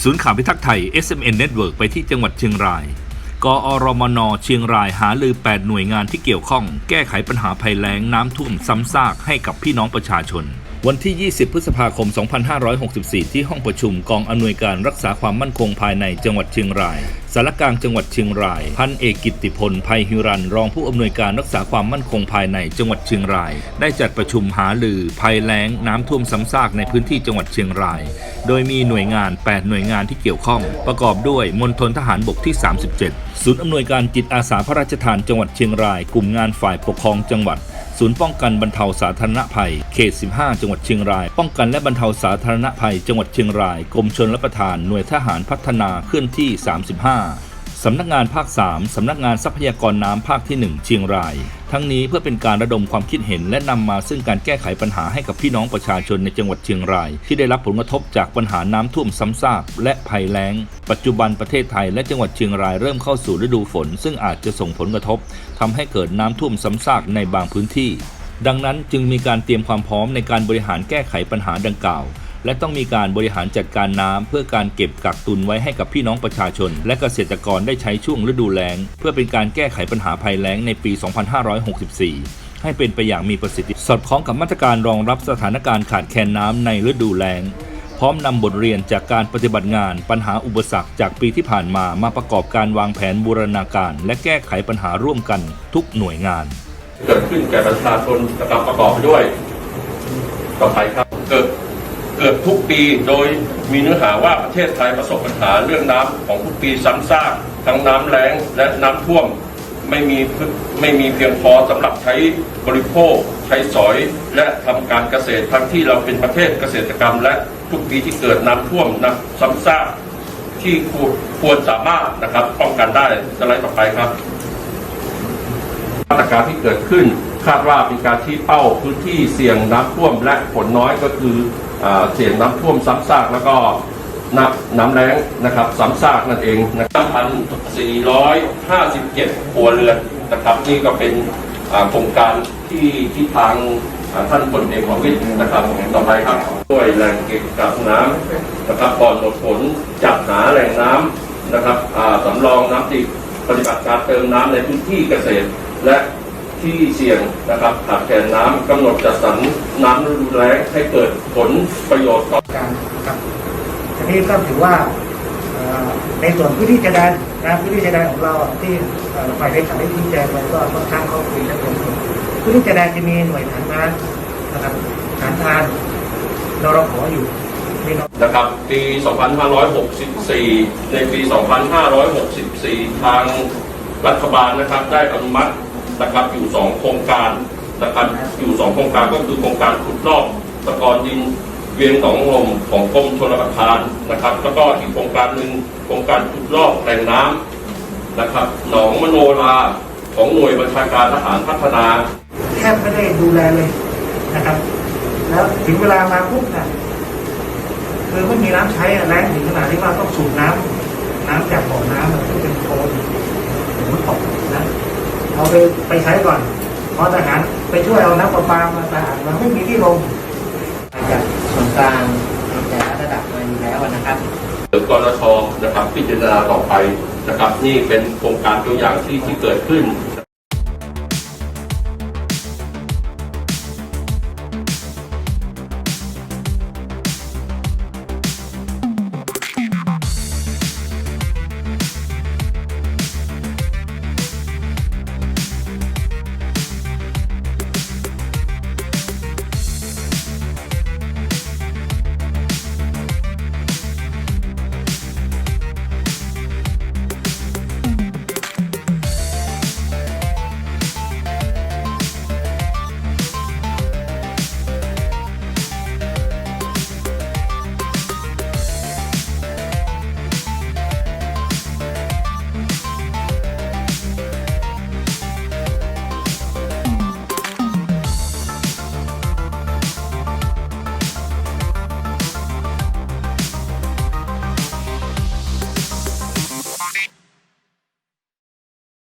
ศูนย์ข่าวพิทักษ์ไทย SMN Network ไปที่จังหวัดเชียงราย กอรมน เชียงรายหาลือ 8 หน่วยงานที่เกี่ยวข้อง แก้ไขปัญหาภัยแล้งน้ำท่วมซ้ำซากให้กับพี่น้องประชาชน วันที่ 20 พฤษภาคม 2564 ที่ห้องประชุมกองอำนวยการรักษาความมั่นคงภายในจังหวัดเชียงรายารกลางจังหวัดเชียงราย พันเอกกิติพลภัยฮิรัน รองผู้อำนวยการรักษาความมั่นคงภายในจังหวัดเชียงราย ได้จัดประชุมหาลือภัยแล้งน้ำท่วมซ้ำซากในพื้นที่จังหวัดเชียงราย โดยมีหน่วยงาน 8 หน่วยงานที่เกี่ยวข้อง ประกอบด้วยมณฑลทหารบกที่ 37 ศูนย์อำนวยการจิตอาสาพระราชทานจังหวัดเชียงราย กลุ่มงานฝ่ายปกครองจังหวัดศูนย์ป้องกันบรรเทาสาธารณภัย เขต 15 จังหวัดเชียงราย ป้องกันและบรรเทาสาธารณภัย จังหวัดเชียงราย กรมชนรับประทาน หน่วยทหารพัฒนาเคลื่อนที่ 35 สำนักงานภาค 3 สำนักงานทรัพยากรน้ำภาคที่ 1 เชียงราย ทั้งนี้เพื่อเป็นการระดมความคิดเห็น และนำมาซึ่งการแก้ไขปัญหาให้กับพี่น้องประชาชนในจังหวัดเชียงราย ที่ได้รับผลกระทบจากปัญหาน้ำท่วมซ้ำซากและภัยแล้ง ปัจจุบันประเทศไทยและจังหวัดเชียงรายเริ่มเข้าสู่ฤดูฝน ซึ่งอาจจะส่งผลกระทบทำให้เกิดน้ำท่วมซ้ำซากในบางพื้นที่ ดังนั้นจึงมีการเตรียมความพร้อมในการบริหารแก้ไขปัญหาดังกล่าว และต้องมีการบริหารจัดการน้ำเพื่อการเก็บกักตุนไว้ให้กับพี่น้องประชาชน และเกษตรกรได้ใช้ช่วงฤดูแล้ง เพื่อเป็นการแก้ไขปัญหาภัยแล้งในปี 2564ให้เป็นไปอย่างมีประสิทธิสอดคล้องกับมาตรการรองรับสถานการณ์ขาดแคลนน้ำในฤดูแล้ง พร้อมนำบทเรียนจากการปฏิบัติงานปัญหาอุปสรรคจากปีที่ผ่านมามาประกอบการวางแผนบูรณาการ และแก้ไขปัญหาร่วมกันทุกหน่วยงาน เกิดขึ้นแก่ประชาชนนะประกอบไปด้วย ต่อไปครับเกิด เกิดทุกปีโดยมีเนื้อหาว่าประเทศไทยประสบปัญหาเรื่องน้ำของทุกปีซ้ำซากทั้งน้ำแล้งและน้ำท่วมไม่มีไม่มีเพียงพอสำหรับใช้บริโภค ใช้สอย และทำการเกษตรทั้งที่เราเป็นประเทศเกษตรกรรม และทุกปีที่เกิดน้ำท่วมน้ำซ้ำซากที่ควรสามารถนะครับป้องกันได้สไลด์ต่อไปครับมาตรการที่เกิดขึ้นคาดว่าเป็นการชี้เป้าพื้นที่เสี่ยงน้ำท่วมและฝนน้อยก็คือ เสี่ยงน้ำท่วมซ้ำซากแล้วก็น้ำน้ำแล้งนะครับซ้ำซากนั่นเองนะครับพันสี่ร้อยห้าสิบเจ็ดครัวเรือนนะครับ นี่ก็เป็นโครงการที่ที่ทางท่านพลเอกประวิตรนะครับต่อไปครับด้วยแหล่งเก็บกักน้ำนะครับก่อนหมดฝนจัดหาแหล่งน้ำนะครับอ่าสำรองน้ำดิบปฏิบัติการเติมน้ำในพื้นที่เกษตร และ ที่เสี่ยงนะครับขาดแคลนน้ำกำหนดจัดสรรน้ำฤดูแล้งให้เกิดผลประโยชน์ต่อการครับทีนี้ก็ถือว่าเอ่อในส่วนพื้นที่ชายแดนนะพื้นที่ชายแดนของเราอะที่เอ่อฝ่ายเลขาได้ชี้แจงไปก็ค่อนข้างเข้าคุยและเป็นพื้นที่ชายแดนจะมีหน่วยฐานน้ำนะครับฐานทานนรขออยู่มีนนะครับปี 2564 ในปี 2564 ทางรัฐบาลนะครับได้อนุมัติ นะครับอยู่2โครงการนะครับอยู่2โครงการก็คือโครงการขุดลอกตะกอนดินเวียงหนองลมของกรมชลประทานนะครับ แล้วก็อีกโครงการหนึ่งโครงการขุดลอกแหล่งน้ำนะครับหนองมโนราของหน่วยบัญชาการทหารพัฒนาแทบไม่ได้ดูแลเลยนะครับ แล้วถึงเวลามาปุ๊บนะคือไม่มีน้ำใช้แรงถึงขนาดที่ว่าต้องสูบน้ำน้ำจากบ่อน้ำอะที่เป็นโคลนหรือตก เอาไปไปใช้ก่อนพอทหารไปช่วยเอาน้ำประปามาสะอาดมาไม่มีที่ลงมาจากส่วนกลางแต่ละระดับมาอยู่แล้วนะครับหรือกรชนะครับพิจารณาต่อไปนะครับ นี่เป็นโครงการตัวอย่างที่ที่เกิดขึ้น